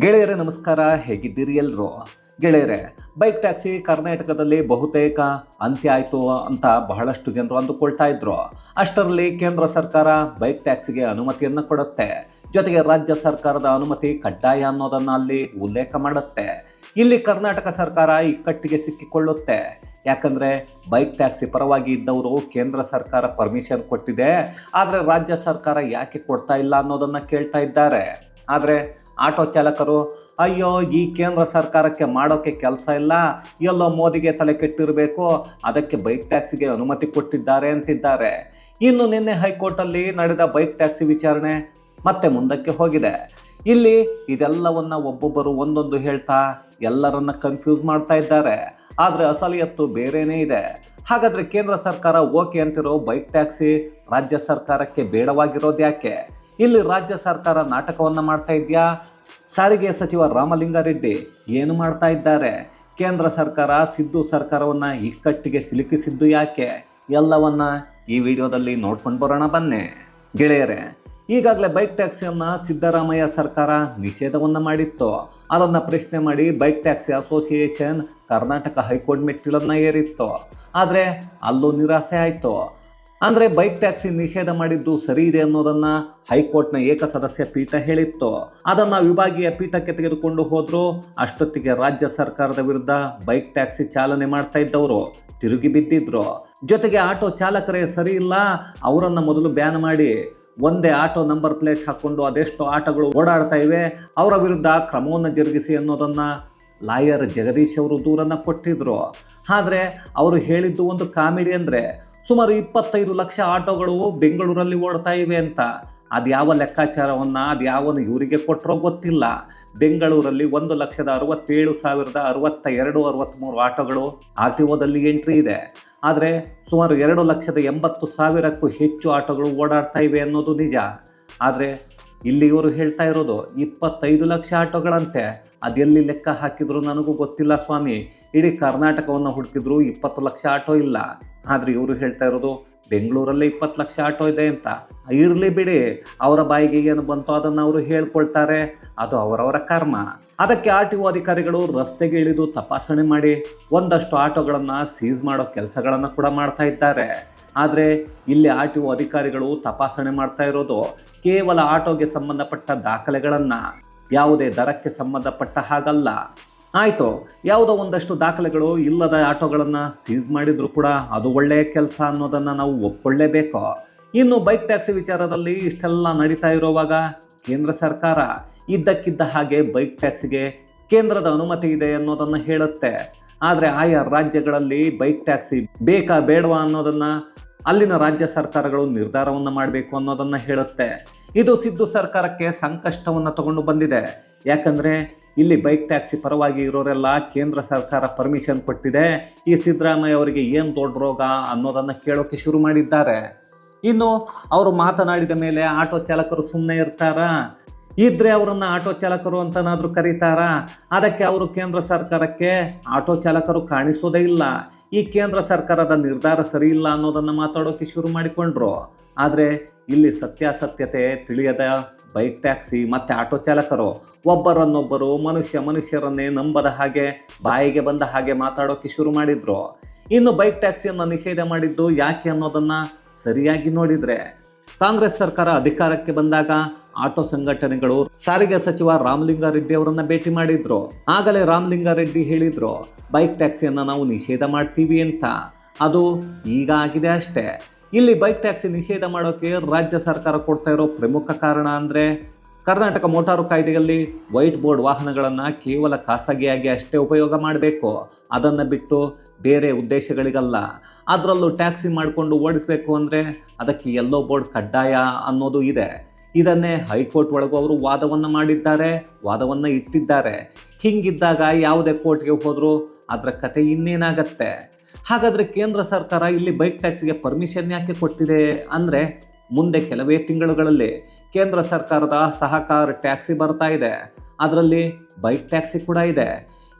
ಗೆಳೆಯರೇ, ನಮಸ್ಕಾರ. ಹೇಗಿದ್ದೀರಿ ಎಲ್ಲರೂ ಗೆಳೆಯರೇ, ಬೈಕ್ ಟ್ಯಾಕ್ಸಿ ಕರ್ನಾಟಕದಲ್ಲಿ ಬಹುತೇಕ ಅಂತ್ಯ ಆಯಿತು ಅಂತ ಬಹಳಷ್ಟು ಜನರು ಅಂದುಕೊಳ್ತಾ ಇದ್ರು. ಅಷ್ಟರಲ್ಲಿ ಕೇಂದ್ರ ಸರ್ಕಾರ ಬೈಕ್ ಟ್ಯಾಕ್ಸಿಗೆ ಅನುಮತಿಯನ್ನು ಕೊಡುತ್ತೆ. ಜೊತೆಗೆ ರಾಜ್ಯ ಸರ್ಕಾರದ ಅನುಮತಿ ಕಡ್ಡಾಯ ಅನ್ನೋದನ್ನು ಅಲ್ಲಿ ಉಲ್ಲೇಖ ಮಾಡುತ್ತೆ. ಇಲ್ಲಿ ಕರ್ನಾಟಕ ಸರ್ಕಾರ ಇಕ್ಕಟ್ಟಿಗೆ ಸಿಕ್ಕಿಕೊಳ್ಳುತ್ತೆ. ಯಾಕಂದರೆ ಬೈಕ್ ಟ್ಯಾಕ್ಸಿ ಪರವಾಗಿ ಇದ್ದವರು ಕೇಂದ್ರ ಸರ್ಕಾರ ಪರ್ಮಿಷನ್ ಕೊಟ್ಟಿದೆ. ಆದರೆ ರಾಜ್ಯ ಸರ್ಕಾರ ಯಾಕೆ ಕೊಡ್ತಾ ಇಲ್ಲ ಅನ್ನೋದನ್ನು ಕೇಳ್ತಾ ಇದ್ದಾರೆ. ಆದರೆ ಆಟೋ ಚಾಲಕರು, ಅಯ್ಯೋ, ಈ ಕೇಂದ್ರ ಸರ್ಕಾರಕ್ಕೆ ಮಾಡೋಕ್ಕೆ ಕೆಲಸ ಇಲ್ಲ. ಎಲ್ಲೋ ಮೋದಿಗೆ ತಲೆ ಕೆಟ್ಟಿರಬೇಕು. ಅದಕ್ಕೆ ಬೈಕ್ ಟ್ಯಾಕ್ಸಿಗೆ ಅನುಮತಿ ಕೊಟ್ಟಿದ್ದಾರೆ, ಅಂತಿದ್ದಾರೆ. ಇನ್ನು ನಿನ್ನೆ ಹೈಕೋರ್ಟಲ್ಲಿ ನಡೆದ ಬೈಕ್ ಟ್ಯಾಕ್ಸಿ ವಿಚಾರಣೆ ಮತ್ತೆ ಮುಂದಕ್ಕೆ ಹೋಗಿದೆ. ಇಲ್ಲಿ ಇದೆಲ್ಲವನ್ನ ಒಬ್ಬೊಬ್ಬರು ಒಂದೊಂದು ಹೇಳ್ತಾ ಎಲ್ಲರನ್ನ ಕನ್ಫ್ಯೂಸ್ ಮಾಡ್ತಾ ಇದ್ದಾರೆ. ಆದರೆ ಅಸಲಿಯತ್ತು ಬೇರೆನೇ ಇದೆ. ಹಾಗಾದರೆ ಕೇಂದ್ರ ಸರ್ಕಾರ ಓಕೆ ಅಂತಿರೋ ಬೈಕ್ ಟ್ಯಾಕ್ಸಿ ರಾಜ್ಯ ಸರ್ಕಾರಕ್ಕೆ ಬೇಡವಾಗಿರೋದು ಯಾಕೆ ಇಲ್ಲಿ ರಾಜ್ಯ ಸರ್ಕಾರ ನಾಟಕವನ್ನು ಮಾಡ್ತಾ ಇದೆಯಾ? ಸಾರಿಗೆ ಸಚಿವ ರಾಮಲಿಂಗಾರೆಡ್ಡಿ ಏನು ಮಾಡ್ತಾ ಇದ್ದಾರೆ? ಕೇಂದ್ರ ಸರ್ಕಾರ ಸಿದ್ದು ಸರ್ಕಾರವನ್ನು ಇಕ್ಕಟ್ಟಿಗೆ ಸಿಲುಕಿಸಿದ್ದು ಯಾಕೆ? ಎಲ್ಲವನ್ನ ಈ ವಿಡಿಯೋದಲ್ಲಿ ನೋಡ್ಕೊಂಡು ಬರೋಣ ಬನ್ನಿ. ಗೆಳೆಯರೇ, ಈಗಾಗಲೇ ಬೈಕ್ ಟ್ಯಾಕ್ಸಿಯನ್ನು ಸಿದ್ದರಾಮಯ್ಯ ಸರ್ಕಾರ ನಿಷೇಧವನ್ನು ಮಾಡಿತ್ತು. ಅದನ್ನು ಪ್ರಶ್ನೆ ಮಾಡಿ bike taxi association Karnataka high court ಮೆಟ್ಟಿಲನ್ನು ಏರಿತ್ತು. ಆದರೆ ಅಲ್ಲೂ ನಿರಾಸೆ ಆಯಿತು. ಅಂದರೆ ಬೈಕ್ ಟ್ಯಾಕ್ಸಿ ನಿಷೇಧ ಮಾಡಿದ್ದು ಸರಿ ಇದೆ ಅನ್ನೋದನ್ನ ಹೈಕೋರ್ಟ್ನ ಏಕಸದಸ್ಯ ಪೀಠ ಹೇಳಿತ್ತು. ಅದನ್ನ ವಿಭಾಗೀಯ ಪೀಠಕ್ಕೆ ತೆಗೆದುಕೊಂಡು ಹೋದ್ರು. ಅಷ್ಟೊತ್ತಿಗೆ ರಾಜ್ಯ ಸರ್ಕಾರದ ವಿರುದ್ಧ ಬೈಕ್ ಟ್ಯಾಕ್ಸಿ ಚಾಲನೆ ಮಾಡ್ತಾ ಇದ್ದವರು. ತಿರುಗಿ ಬಿದ್ದಿದ್ರು. ಜೊತೆಗೆ ಆಟೋ ಚಾಲಕರೇ ಸರಿ ಇಲ್ಲ. ಅವರನ್ನು ಮೊದಲು ಬ್ಯಾನ್ ಮಾಡಿ. ಒಂದೇ ಆಟೋ ನಂಬರ್ ಪ್ಲೇಟ್ ಹಾಕ್ಕೊಂಡು ಅದೆಷ್ಟು ಆಟೋಗಳು ಓಡಾಡ್ತಾ ಇವೆ. ಅವರ ವಿರುದ್ಧ ಕ್ರಮವನ್ನು ಜರುಗಿಸಿ ಅನ್ನೋದನ್ನ ಲಾಯರ್ ಜಗದೀಶ್ ಅವರು ದೂರನ್ನು ಕೊಟ್ಟಿದ್ರು. ಆದರೆ ಅವರು ಹೇಳಿದ್ದು ಒಂದು ಕಾಮಿಡಿ ಅಂದರೆ ಸುಮಾರು ಇಪ್ಪತ್ತೈದು ಲಕ್ಷ ಆಟೋಗಳು ಬೆಂಗಳೂರಲ್ಲಿ ಓಡ್ತಾ ಇವೆ ಅಂತ. ಅದು ಯಾವ ಲೆಕ್ಕಾಚಾರವನ್ನು, ಅದು ಯಾವನು ಇವರಿಗೆ ಕೊಟ್ಟರೋ ಗೊತ್ತಿಲ್ಲ. ಬೆಂಗಳೂರಲ್ಲಿ ಒಂದು ಲಕ್ಷದ ಅರವತ್ತೇಳು ಸಾವಿರದ ಅರವತ್ತ ಎರಡು ಅರವತ್ತ್ಮೂರು ಆಟೋಗಳು ಆರ್ ಟಿ ಒದಲ್ಲಿ ಎಂಟ್ರಿ ಇದೆ. ಆದರೆ ಸುಮಾರು ಎರಡು ಲಕ್ಷದ ಎಂಬತ್ತು ಸಾವಿರಕ್ಕೂ ಹೆಚ್ಚು ಆಟೋಗಳು ಓಡಾಡ್ತಾ ಇವೆ ಅನ್ನೋದು ನಿಜ. ಆದರೆ ಇಲ್ಲಿ ಇವರು ಹೇಳ್ತಾ ಇರೋದು, ಇಪ್ಪತ್ತೈದು ಲಕ್ಷ ಆಟೋಗಳಂತೆ, ಅದೆಲ್ಲಿ ಲೆಕ್ಕ ಹಾಕಿದ್ರು ನನಗೂ ಗೊತ್ತಿಲ್ಲ ಸ್ವಾಮಿ. ಇಡೀ ಕರ್ನಾಟಕವನ್ನು ಹುಡುಕಿದ್ರು ಇಪ್ಪತ್ತು ಲಕ್ಷ ಆಟೋ ಇಲ್ಲ. ಆದರೆ ಇವರು ಹೇಳ್ತಾ ಇರೋದು, ಬೆಂಗಳೂರಲ್ಲೇ ಇಪ್ಪತ್ತು ಲಕ್ಷ ಆಟೋ ಇದೆ ಅಂತ. ಇರಲಿ ಬಿಡಿ, ಅವರ ಬಾಯಿಗೆ ಏನು ಬಂತೋ ಅದನ್ನು ಅವರು ಹೇಳ್ಕೊಳ್ತಾರೆ, ಅದು ಅವರವರ ಕರ್ಮ. ಅದಕ್ಕೆ ಆರ್ ಟಿ ಒ ಅಧಿಕಾರಿಗಳು ರಸ್ತೆಗೆ ಇಳಿದು ತಪಾಸಣೆ ಮಾಡಿ, ಒಂದಷ್ಟು ಆಟೋಗಳನ್ನು ಸೀಸ್ ಮಾಡೋ ಕೆಲಸಗಳನ್ನು ಕೂಡ ಮಾಡ್ತಾ ಇದ್ದಾರೆ. ಆದರೆ ಇಲ್ಲಿ ಆರ್ ಟಿ ಒ ಅಧಿಕಾರಿಗಳು ತಪಾಸಣೆ ಮಾಡ್ತಾ ಇರೋದು ಕೇವಲ ಆಟೋಗೆ ಸಂಬಂಧಪಟ್ಟ ದಾಖಲೆಗಳನ್ನು, ಯಾವುದೇ ದರಕ್ಕೆ ಸಂಬಂಧಪಟ್ಟ ಹಾಗಲ್ಲ. ಆಯಿತು, ಯಾವುದೋ ಒಂದಷ್ಟು ದಾಖಲೆಗಳು ಇಲ್ಲದ ಆಟೋಗಳನ್ನು ಸೀಸ್ ಮಾಡಿದರೂ ಕೂಡ ಅದು ಒಳ್ಳೆಯ ಕೆಲಸ ಅನ್ನೋದನ್ನು ನಾವು ಒಪ್ಕೊಳ್ಳೇಬೇಕು. ಇನ್ನು ಬೈಕ್ ಟ್ಯಾಕ್ಸಿ ವಿಚಾರದಲ್ಲಿ ಇಷ್ಟೆಲ್ಲ ನಡೀತಾ ಇರುವಾಗ ಕೇಂದ್ರ ಸರ್ಕಾರ ಇದ್ದಕ್ಕಿದ್ದ ಹಾಗೆ ಬೈಕ್ ಟ್ಯಾಕ್ಸಿಗೆ ಕೇಂದ್ರದ ಅನುಮತಿ ಇದೆ ಅನ್ನೋದನ್ನು ಹೇಳುತ್ತೆ. ಆದರೆ ಆಯಾ ರಾಜ್ಯಗಳಲ್ಲಿ ಬೈಕ್ ಟ್ಯಾಕ್ಸಿ ಬೇಕಾ ಬೇಡವಾ ಅನ್ನೋದನ್ನು ಅಲ್ಲಿನ ರಾಜ್ಯ ಸರ್ಕಾರಗಳು ನಿರ್ಧಾರವನ್ನು ಮಾಡಬೇಕು ಅನ್ನೋದನ್ನು ಹೇಳುತ್ತೆ. ಇದು ಸಿದ್ದು ಸರ್ಕಾರಕ್ಕೆ ಸಂಕಷ್ಟವನ್ನು ತಗೊಂಡು ಬಂದಿದೆ. ಯಾಕಂದರೆ ಇಲ್ಲಿ ಬೈಕ್ ಟ್ಯಾಕ್ಸಿ ಪರವಾಗಿ ಇರೋರೆಲ್ಲ ಕೇಂದ್ರ ಸರ್ಕಾರ ಪರ್ಮಿಷನ್ ಕೊಟ್ಟಿದೆ. ಈ ಸಿದ್ದರಾಮಯ್ಯ ಅವರಿಗೆ ಏನು ದೊಡ್ಡ ರೋಗ ಅನ್ನೋದನ್ನು ಕೇಳೋಕ್ಕೆ ಶುರು ಮಾಡಿದ್ದಾರೆ. ಇನ್ನು ಅವರು ಮಾತನಾಡಿದ ಮೇಲೆ ಆಟೋ ಚಾಲಕರು ಸುಮ್ಮನೆ ಇರ್ತಾರಾ? ಇದ್ರೆ ಅವರನ್ನ ಆಟೋ ಚಾಲಕರು ಅಂತನಾದರೂ ಕರೀತಾರಾ? ಅದಕ್ಕೆ ಅವರು ಕೇಂದ್ರ ಸರ್ಕಾರಕ್ಕೆ ಆಟೋ ಚಾಲಕರು ಕಾಣಿಸೋದೇ ಇಲ್ಲ. ಈ ಕೇಂದ್ರ ಸರ್ಕಾರದ ನಿರ್ಧಾರ ಸರಿ ಇಲ್ಲ ಅನ್ನೋದನ್ನು ಮಾತಾಡೋಕೆ ಶುರು ಮಾಡಿಕೊಂಡ್ರು. ಆದರೆ ಇಲ್ಲಿ ಸತ್ಯಾಸತ್ಯತೆ ತಿಳಿಯದ ಬೈಕ್ ಟ್ಯಾಕ್ಸಿ ಮತ್ತು ಆಟೋ ಚಾಲಕರು ಒಬ್ಬರನ್ನೊಬ್ಬರು ಮನುಷ್ಯ ಮನುಷ್ಯರನ್ನೇ ನಂಬದ ಹಾಗೆ, ಬಾಯಿಗೆ ಬಂದ ಹಾಗೆ ಮಾತಾಡೋಕೆ ಶುರು ಮಾಡಿದ್ರು. ಇನ್ನು ಬೈಕ್ ಟ್ಯಾಕ್ಸಿಯನ್ನು ನಿಷೇಧ ಮಾಡಿದ್ದು ಯಾಕೆ ಅನ್ನೋದನ್ನು ಸರಿಯಾಗಿ ನೋಡಿದರೆ ಕಾಂಗ್ರೆಸ್ ಸರ್ಕಾರ ಅಧಿಕಾರಕ್ಕೆ ಬಂದಾಗ ಆಟೋ ಸಂಘಟನೆಗಳು ಸಾರಿಗೆ ಸಚಿವ ರಾಮಲಿಂಗಾರೆಡ್ಡಿ ಅವರನ್ನ ಭೇಟಿ ಮಾಡಿದ್ರು. ಆಗಲೇ ರಾಮಲಿಂಗಾರೆಡ್ಡಿ ಹೇಳಿದ್ರು, ಬೈಕ್ ಟ್ಯಾಕ್ಸಿಯನ್ನು ನಾವು ನಿಷೇಧ ಮಾಡ್ತೀವಿ ಅಂತ. ಅದು ಈಗ ಆಗಿದೆ ಅಷ್ಟೇ. ಇಲ್ಲಿ ಬೈಕ್ ಟ್ಯಾಕ್ಸಿ ನಿಷೇಧ ಮಾಡೋಕೆ ರಾಜ್ಯ ಸರ್ಕಾರ ಕೊಡ್ತಾ ಇರೋ ಪ್ರಮುಖ ಕಾರಣ ಅಂದರೆ ಕರ್ನಾಟಕ ಮೋಟಾರು ಕಾಯ್ದೆಯಲ್ಲಿ ವೈಟ್ ಬೋರ್ಡ್ ವಾಹನಗಳನ್ನು ಕೇವಲ ಖಾಸಗಿಯಾಗಿ ಅಷ್ಟೇ ಉಪಯೋಗ ಮಾಡಬೇಕು. ಅದನ್ನು ಬಿಟ್ಟು ಬೇರೆ ಉದ್ದೇಶಗಳಿಗಲ್ಲ. ಅದರಲ್ಲೂ ಟ್ಯಾಕ್ಸಿ ಮಾಡಿಕೊಂಡು ಓಡಿಸಬೇಕು ಅಂದರೆ ಅದಕ್ಕೆ ಎಲ್ಲೋ ಬೋರ್ಡ್ ಕಡ್ಡಾಯ ಅನ್ನೋದು ಇದೆ. ಇದನ್ನೇ ಹೈಕೋರ್ಟ್ ಒಳಗೂ ಅವರು ವಾದವನ್ನು ಮಾಡಿದ್ದಾರೆ, ವಾದವನ್ನು ಇಟ್ಟಿದ್ದಾರೆ. ಹಿಂಗಿದ್ದಾಗ ಯಾವುದೇ ಕೋರ್ಟ್ಗೆ ಹೋದರೂ ಅದರ ಕತೆ ಇನ್ನೇನಾಗತ್ತೆ? ಹಾಗಾದರೆ ಕೇಂದ್ರ ಸರ್ಕಾರ ಇಲ್ಲಿ ಬೈಕ್ ಟ್ಯಾಕ್ಸಿಗೆ ಪರ್ಮಿಷನ್ ಯಾಕೆ ಕೊಟ್ಟಿದೆ ಅಂದರೆ ಮುಂದೆ ಕೆಲವೇ ತಿಂಗಳುಗಳಲ್ಲಿ ಕೇಂದ್ರ ಸರ್ಕಾರದ ಸಹಕಾರ ಟ್ಯಾಕ್ಸಿ ಬರ್ತಾ ಇದೆ. ಅದರಲ್ಲಿ ಬೈಕ್ ಟ್ಯಾಕ್ಸಿ ಕೂಡ ಇದೆ.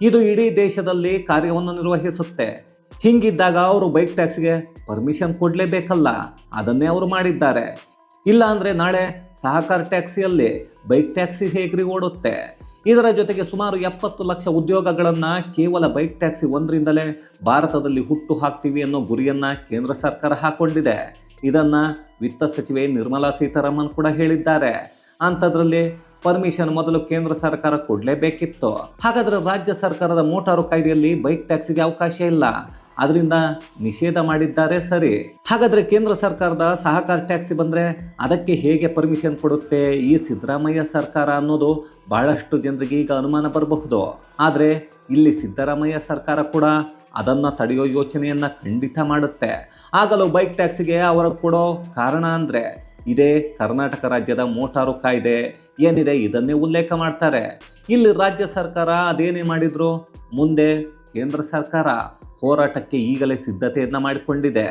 ಇದು ಇಡೀ ದೇಶದಲ್ಲಿ ಕಾರ್ಯವನ್ನು ನಿರ್ವಹಿಸುತ್ತೆ. ಹಿಂಗಿದ್ದಾಗ ಅವರು ಬೈಕ್ ಟ್ಯಾಕ್ಸಿಗೆ ಪರ್ಮಿಷನ್ ಕೊಡಲೇಬೇಕಲ್ಲ, ಅದನ್ನೇ ಅವರು ಮಾಡಿದ್ದಾರೆ. ಇಲ್ಲ ಅಂದರೆ ನಾಳೆ ಸಹಕಾರ ಟ್ಯಾಕ್ಸಿಯಲ್ಲಿ ಬೈಕ್ ಟ್ಯಾಕ್ಸಿ ಹೇಗ್ರಿ ಓಡುತ್ತೆ? ಇದರ ಜೊತೆಗೆ ಸುಮಾರು ಎಪ್ಪತ್ತು ಲಕ್ಷ ಉದ್ಯೋಗಗಳನ್ನು ಕೇವಲ ಬೈಕ್ ಟ್ಯಾಕ್ಸಿ ಒಂದರಿಂದಲೇ ಭಾರತದಲ್ಲಿ ಹುಟ್ಟು ಹಾಕ್ತೀವಿ ಅನ್ನೋ ಗುರಿಯನ್ನು ಕೇಂದ್ರ ಸರ್ಕಾರ ಹಾಕೊಂಡಿದೆ. ಇದನ್ನ ವಿತ್ತ ಸಚಿವೆ ನಿರ್ಮಲಾ ಸೀತಾರಾಮನ್ ಕೂಡ ಹೇಳಿದ್ದಾರೆ. ಅಂಥದ್ರಲ್ಲಿ ಪರ್ಮಿಷನ್ ಮೊದಲು ಕೇಂದ್ರ ಸರ್ಕಾರ ಕೊಡಲೇಬೇಕಿತ್ತು. ಹಾಗಾದ್ರೆ ರಾಜ್ಯ ಸರ್ಕಾರದ ಮೋಟಾರು ಕಾಯ್ದೆಯಲ್ಲಿ ಬೈಕ್ ಟ್ಯಾಕ್ಸಿಗೆ ಅವಕಾಶ ಇಲ್ಲ. ಅದರಿಂದ ನಿಷೇಧ ಮಾಡಿದ್ದಾರೆ ಸರಿ. ಹಾಗಾದ್ರೆ ಕೇಂದ್ರ ಸರ್ಕಾರದ ಸಹಕಾರ ಟ್ಯಾಕ್ಸಿ ಬಂದ್ರೆ ಅದಕ್ಕೆ ಹೇಗೆ ಪರ್ಮಿಷನ್ ಕೊಡುತ್ತೆ ಈ ಸಿದ್ದರಾಮಯ್ಯ ಸರ್ಕಾರ ಅನ್ನೋದು ಬಹಳಷ್ಟು ಜನರಿಗೆ ಈಗ ಅನುಮಾನ ಬರಬಹುದು. ಆದರೆ ಇಲ್ಲಿ ಸಿದ್ದರಾಮಯ್ಯ ಸರ್ಕಾರ ಕೂಡ ಅದನ್ನು ತಡೆಯೋ ಯೋಚನೆಯನ್ನು ಖಂಡಿತ ಮಾಡುತ್ತೆ. ಆಗಲೂ ಬೈಕ್ ಟ್ಯಾಕ್ಸಿಗೆ ಅವರು ಕೊಡೋ ಕಾರಣ ಅಂದರೆ ಇದೇ ಕರ್ನಾಟಕ ರಾಜ್ಯದ ಮೋಟಾರು ಕಾಯ್ದೆ. ಏನಿದೆ ಇದನ್ನೇ ಉಲ್ಲೇಖ ಮಾಡ್ತಾರೆ. ಇಲ್ಲಿ ರಾಜ್ಯ ಸರ್ಕಾರ ಅದೇನೇ ಮಾಡಿದ್ರು? ಮುಂದೆ ಕೇಂದ್ರ ಸರ್ಕಾರ ಹೋರಾಟಕ್ಕೆ ಈಗಲೇ ಸಿದ್ಧತೆಯನ್ನು ಮಾಡಿಕೊಂಡಿದೆ.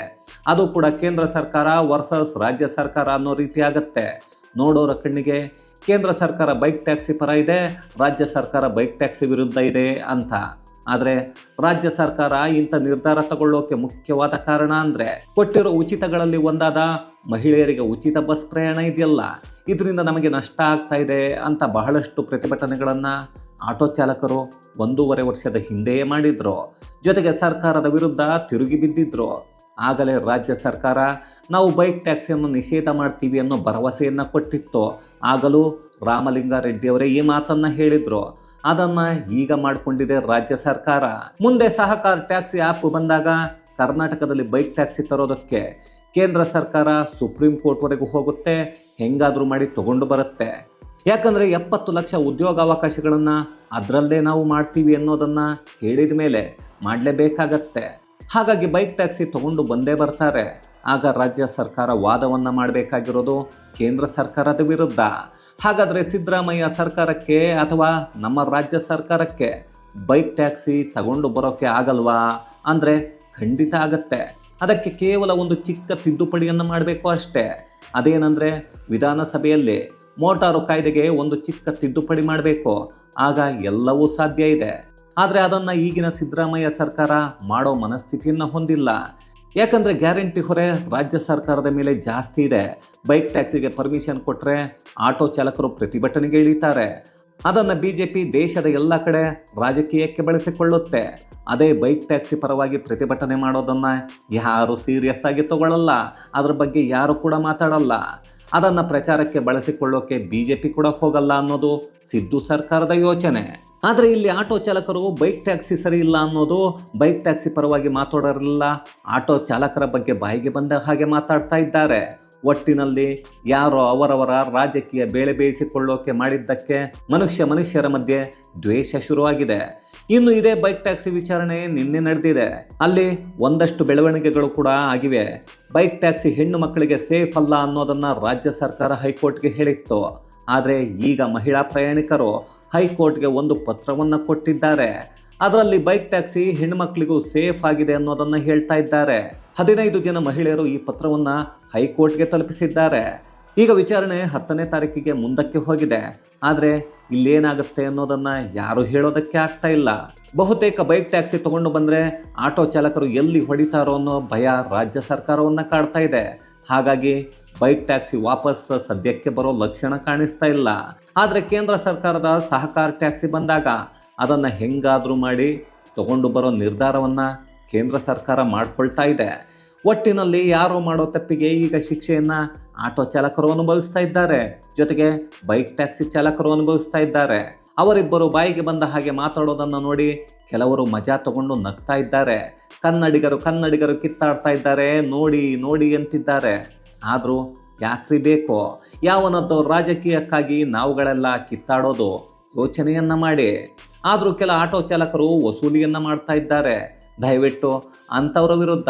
ಅದು ಕೂಡ ಕೇಂದ್ರ ಸರ್ಕಾರ ವರ್ಸಸ್ ರಾಜ್ಯ ಸರ್ಕಾರ ಅನ್ನೋ ರೀತಿ ಆಗತ್ತೆ. ನೋಡೋರ ಕಣ್ಣಿಗೆ ಕೇಂದ್ರ ಸರ್ಕಾರ ಬೈಕ್ ಟ್ಯಾಕ್ಸಿ ಪರ ಇದೆ, ರಾಜ್ಯ ಸರ್ಕಾರ ಬೈಕ್ ಟ್ಯಾಕ್ಸಿ ವಿರುದ್ಧ ಇದೆ ಅಂತ. ಆದರೆ ರಾಜ್ಯ ಸರ್ಕಾರ ಇಂಥ ನಿರ್ಧಾರ ತಗೊಳ್ಳೋಕೆ ಮುಖ್ಯವಾದ ಕಾರಣ ಅಂದರೆ ಕೊಟ್ಟಿರೋ ಉಚಿತಗಳಲ್ಲಿ ಒಂದಾದ ಮಹಿಳೆಯರಿಗೆ ಉಚಿತ ಬಸ್ ಪ್ರಯಾಣ ಇದೆಯಲ್ಲ, ಇದರಿಂದ ನಮಗೆ ನಷ್ಟ ಆಗ್ತಾ ಇದೆ ಅಂತ ಬಹಳಷ್ಟು ಪ್ರತಿಭಟನೆಗಳನ್ನು ಆಟೋ ಚಾಲಕರು ಒಂದೂವರೆ ವರ್ಷದ ಹಿಂದೆಯೇ ಮಾಡಿದ್ರು. ಜೊತೆಗೆ ಸರ್ಕಾರದ ವಿರುದ್ಧ ತಿರುಗಿ ಬಿದ್ದಿದ್ರು. ಆಗಲೇ ರಾಜ್ಯ ಸರ್ಕಾರ ನಾವು ಬೈಕ್ ಟ್ಯಾಕ್ಸಿಯನ್ನು ನಿಷೇಧ ಮಾಡ್ತೀವಿ ಅನ್ನೋ ಭರವಸೆಯನ್ನು ಕೊಟ್ಟಿತ್ತು. ಆಗಲೂ ರಾಮಲಿಂಗಾರೆಡ್ಡಿಯವರೇ ಈ ಮಾತನ್ನು ಹೇಳಿದ್ರು. ಅದನ್ನು ಈಗ ಮಾಡಿಕೊಂಡಿದೆ ರಾಜ್ಯ ಸರ್ಕಾರ. ಮುಂದೆ ಸಹಕಾರ ಟ್ಯಾಕ್ಸಿ ಆ್ಯಪ್ ಬಂದಾಗ ಕರ್ನಾಟಕದಲ್ಲಿ ಬೈಕ್ ಟ್ಯಾಕ್ಸಿ ತರೋದಕ್ಕೆ ಕೇಂದ್ರ ಸರ್ಕಾರ ಸುಪ್ರೀಂ ಕೋರ್ಟ್ವರೆಗೂ ಹೋಗುತ್ತೆ, ಹೆಂಗಾದರೂ ಮಾಡಿ ತಗೊಂಡು ಬರುತ್ತೆ. ಯಾಕಂದರೆ ಎಪ್ಪತ್ತು ಲಕ್ಷ ಉದ್ಯೋಗಾವಕಾಶಗಳನ್ನು ಅದರಲ್ಲೇ ನಾವು ಮಾಡ್ತೀವಿ ಅನ್ನೋದನ್ನು ಹೇಳಿದ ಮೇಲೆ ಮಾಡಲೇಬೇಕಾಗತ್ತೆ. ಹಾಗಾಗಿ ಬೈಕ್ ಟ್ಯಾಕ್ಸಿ ತಗೊಂಡು ಬಂದೇ ಬರ್ತಾರೆ. ಆಗ ರಾಜ್ಯ ಸರ್ಕಾರ ವಾದವನ್ನು ಮಾಡಬೇಕಾಗಿರೋದು ಕೇಂದ್ರ ಸರ್ಕಾರದ ವಿರುದ್ಧ. ಹಾಗಾದರೆ ಸಿದ್ದರಾಮಯ್ಯ ಸರ್ಕಾರಕ್ಕೆ ಅಥವಾ ನಮ್ಮ ರಾಜ್ಯ ಸರ್ಕಾರಕ್ಕೆ ಬೈಕ್ ಟ್ಯಾಕ್ಸಿ ತಗೊಂಡು ಬರೋಕ್ಕೆ ಆಗಲ್ವಾ? ಅಂದರೆ ಖಂಡಿತ ಆಗತ್ತೆ. ಅದಕ್ಕೆ ಕೇವಲ ಒಂದು ಚಿಕ್ಕ ತಿದ್ದುಪಡಿಯನ್ನು ಮಾಡಬೇಕು ಅಷ್ಟೇ. ಅದೇನೆಂದರೆ ವಿಧಾನಸಭೆಯಲ್ಲಿ ಮೋಟಾರು ಕಾಯ್ದೆಗೆ ಒಂದು ಚಿಕ್ಕ ತಿದ್ದುಪಡಿ ಮಾಡಬೇಕು. ಆಗ ಎಲ್ಲವೂ ಸಾಧ್ಯ ಇದೆ. ಆದರೆ ಅದನ್ನು ಈಗಿನ ಸಿದ್ದರಾಮಯ್ಯ ಸರ್ಕಾರ ಮಾಡೋ ಮನಸ್ಥಿತಿಯನ್ನು ಹೊಂದಿಲ್ಲ. ಯಾಕಂದರೆ ಗ್ಯಾರಂಟಿ ಹೊರೆ ರಾಜ್ಯ ಸರ್ಕಾರದ ಮೇಲೆ ಜಾಸ್ತಿ ಇದೆ. ಬೈಕ್ ಟ್ಯಾಕ್ಸಿಗೆ ಪರ್ಮಿಷನ್ ಕೊಟ್ಟರೆ ಆಟೋ ಚಾಲಕರು ಪ್ರತಿಭಟನೆಗೆ ಇಳಿತಾರೆ. ಅದನ್ನು ಬಿ ಜೆ ಪಿ ದೇಶದ ಎಲ್ಲ ಕಡೆ ರಾಜಕೀಯಕ್ಕೆ ಬಳಸಿಕೊಳ್ಳುತ್ತೆ. ಅದೇ ಬೈಕ್ ಟ್ಯಾಕ್ಸಿ ಪರವಾಗಿ ಪ್ರತಿಭಟನೆ ಮಾಡೋದನ್ನು ಯಾರು ಸೀರಿಯಸ್ ಆಗಿ ತಗೊಳ್ಳಲ್ಲ ಅದ್ರ ಬಗ್ಗೆ ಯಾರು ಕೂಡ ಮಾತಾಡಲ್ಲ. ಅದನ್ನು ಪ್ರಚಾರಕ್ಕೆ ಬಳಸಿಕೊಳ್ಳೋಕೆ ಬಿ ಜೆ ಪಿ ಕೂಡ ಹೋಗಲ್ಲ ಅನ್ನೋದು ಸಿದ್ದು ಸರ್ಕಾರದ ಯೋಚನೆ. ಆದರೆ ಇಲ್ಲಿ ಆಟೋ ಚಾಲಕರು ಬೈಕ್ ಟ್ಯಾಕ್ಸಿ ಸರಿ ಇಲ್ಲ ಅನ್ನೋದು ಬೈಕ್ ಟ್ಯಾಕ್ಸಿ ಪರವಾಗಿ ಮಾತಾಡೋರಲ್ಲ ಆಟೋ ಚಾಲಕರ ಬಗ್ಗೆ ಬಾಯಿಗೆ ಬಂದ ಹಾಗೆ ಮಾತಾಡ್ತಾ ಇದ್ದಾರೆ. ಒಟ್ಟಿನಲ್ಲಿ ಯಾರೋ ಅವರವರ ರಾಜಕೀಯ ಬೇಳೆ ಬೇಯಿಸಿಕೊಳ್ಳೋಕೆ ಮಾಡಿದ್ದಕ್ಕೆ ಮನುಷ್ಯ ಮನುಷ್ಯರ ಮಧ್ಯೆ ದ್ವೇಷ ಶುರುವಾಗಿದೆ. ಇನ್ನು ಇದೇ ಬೈಕ್ ಟ್ಯಾಕ್ಸಿ ವಿಚಾರಣೆ ನಿನ್ನೆ ನಡೆದಿದೆ. ಅಲ್ಲಿ ಒಂದಷ್ಟು ಬೆಳವಣಿಗೆಗಳು ಕೂಡ ಆಗಿವೆ. ಬೈಕ್ ಟ್ಯಾಕ್ಸಿ ಹೆಣ್ಣು ಮಕ್ಕಳಿಗೆ ಸೇಫ್ ಅಲ್ಲ ಅನ್ನೋದನ್ನ ರಾಜ್ಯ ಸರ್ಕಾರ ಹೈಕೋರ್ಟ್ಗೆ ಹೇಳಿತ್ತು. ಆದರೆ ಈಗ ಮಹಿಳಾ ಪ್ರಯಾಣಿಕರು ಹೈಕೋರ್ಟ್ಗೆ ಒಂದು ಪತ್ರವನ್ನು ಕೊಟ್ಟಿದ್ದಾರೆ. ಅದರಲ್ಲಿ ಬೈಕ್ ಟ್ಯಾಕ್ಸಿ ಹೆಣ್ಮಕ್ಳಿಗೂ ಸೇಫ್ ಆಗಿದೆ ಅನ್ನೋದನ್ನು ಹೇಳ್ತಾ ಇದ್ದಾರೆ. ಹದಿನೈದು ಜನ ಮಹಿಳೆಯರು ಈ ಪತ್ರವನ್ನು ಹೈಕೋರ್ಟ್ಗೆ ತಲುಪಿಸಿದ್ದಾರೆ. ಈಗ ವಿಚಾರಣೆ ಹತ್ತನೇ ತಾರೀಕಿಗೆ ಮುಂದಕ್ಕೆ ಹೋಗಿದೆ. ಆದರೆ ಇಲ್ಲೇನಾಗುತ್ತೆ ಅನ್ನೋದನ್ನು ಯಾರು ಹೇಳೋದಕ್ಕೆ ಆಗ್ತಾ ಇಲ್ಲ. ಬಹುತೇಕ ಬೈಕ್ ಟ್ಯಾಕ್ಸಿ ತಗೊಂಡು ಬಂದರೆ ಆಟೋ ಚಾಲಕರು ಎಲ್ಲಿ ಹೊಡಿತಾರೋ ಅನ್ನೋ ಭಯ ರಾಜ್ಯ ಸರ್ಕಾರವನ್ನು ಕಾಡ್ತಾ ಇದೆ. ಹಾಗಾಗಿ ಬೈಕ್ ಟ್ಯಾಕ್ಸಿ ವಾಪಸ್ ಸದ್ಯಕ್ಕೆ ಬರೋ ಲಕ್ಷಣ ಕಾಣಿಸ್ತಾ ಇಲ್ಲ. ಆದರೆ ಕೇಂದ್ರ ಸರ್ಕಾರದ ಸಹಕಾರ ಟ್ಯಾಕ್ಸಿ ಬಂದಾಗ ಅದನ್ನು ಹೆಂಗಾದರೂ ಮಾಡಿ ತಗೊಂಡು ಬರೋ ನಿರ್ಧಾರವನ್ನು ಕೇಂದ್ರ ಸರ್ಕಾರ ಮಾಡಿಕೊಳ್ತಾ ಇದೆ. ಒಟ್ಟಿನಲ್ಲಿ ಯಾರೋ ಮಾಡೋ ತಪ್ಪಿಗೆ ಈಗ ಶಿಕ್ಷೆಯನ್ನು ಆಟೋ ಚಾಲಕರು ಅನುಭವಿಸ್ತಾ ಇದ್ದಾರೆ. ಜೊತೆಗೆ ಬೈಕ್ ಟ್ಯಾಕ್ಸಿ ಚಾಲಕರು ಅನುಭವಿಸ್ತಾ ಇದ್ದಾರೆ. ಅವರಿಬ್ಬರು ಬಾಯಿಗೆ ಬಂದ ಹಾಗೆ ಮಾತಾಡೋದನ್ನು ನೋಡಿ ಕೆಲವರು ಮಜಾ ತಗೊಂಡು ನಗ್ತಾ ಇದ್ದಾರೆ. ಕನ್ನಡಿಗರು ಕನ್ನಡಿಗರು ಕಿತ್ತಾಡ್ತಾ ಇದ್ದಾರೆ. ನೋಡಿ ನೋಡಿ ಅಂತಿದ್ದಾರೆ. ಆದರೂ ಯಾಕ್ರಿ ಬೇಕೋ? ಯಾವನದ್ದೋ ರಾಜಕೀಯಕ್ಕಾಗಿ ನಾವುಗಳೆಲ್ಲ ಕಿತ್ತಾಡೋದು? ಯೋಚನೆಯನ್ನು ಮಾಡಿ. ಆದರೂ ಕೆಲ ಆಟೋ ಚಾಲಕರು ವಸೂಲಿಯನ್ನು ಮಾಡ್ತಾ ಇದ್ದಾರೆ. ದಯವಿಟ್ಟು ಅಂಥವರ ವಿರುದ್ಧ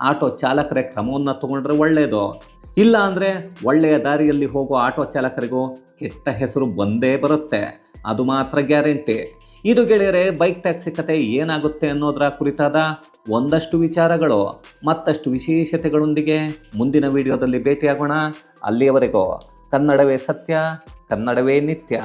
ಆಟೋ ಚಾಲಕರೇ ಕ್ರಮವನ್ನು ತಗೊಂಡ್ರೆ ಒಳ್ಳೆಯದು ಇಲ್ಲ ಅಂದರೆ ಒಳ್ಳೆಯ ದಾರಿಯಲ್ಲಿ ಹೋಗೋ ಆಟೋ ಚಾಲಕರಿಗೂ ಕೆಟ್ಟ ಹೆಸರು ಬಂದೇ ಬರುತ್ತೆ. ಅದು ಮಾತ್ರ ಗ್ಯಾರಂಟಿ. ಇದು ಗೆಳೆಯರೆ, ಬೈಕ್ ಟ್ಯಾಕ್ಸಿ ಕತೆ ಏನಾಗುತ್ತೆ ಅನ್ನೋದರ ಕುರಿತಾದ ಒಂದಷ್ಟು ವಿಚಾರಗಳು, ಮತ್ತಷ್ಟು ವಿಶೇಷತೆಗಳೊಂದಿಗೆ ಮುಂದಿನ ವಿಡಿಯೋದಲ್ಲಿ ಭೇಟಿಯಾಗೋಣ. ಅಲ್ಲಿಯವರೆಗೂ ಕನ್ನಡವೇ ಸತ್ಯ, ಕನ್ನಡವೇ ನಿತ್ಯ.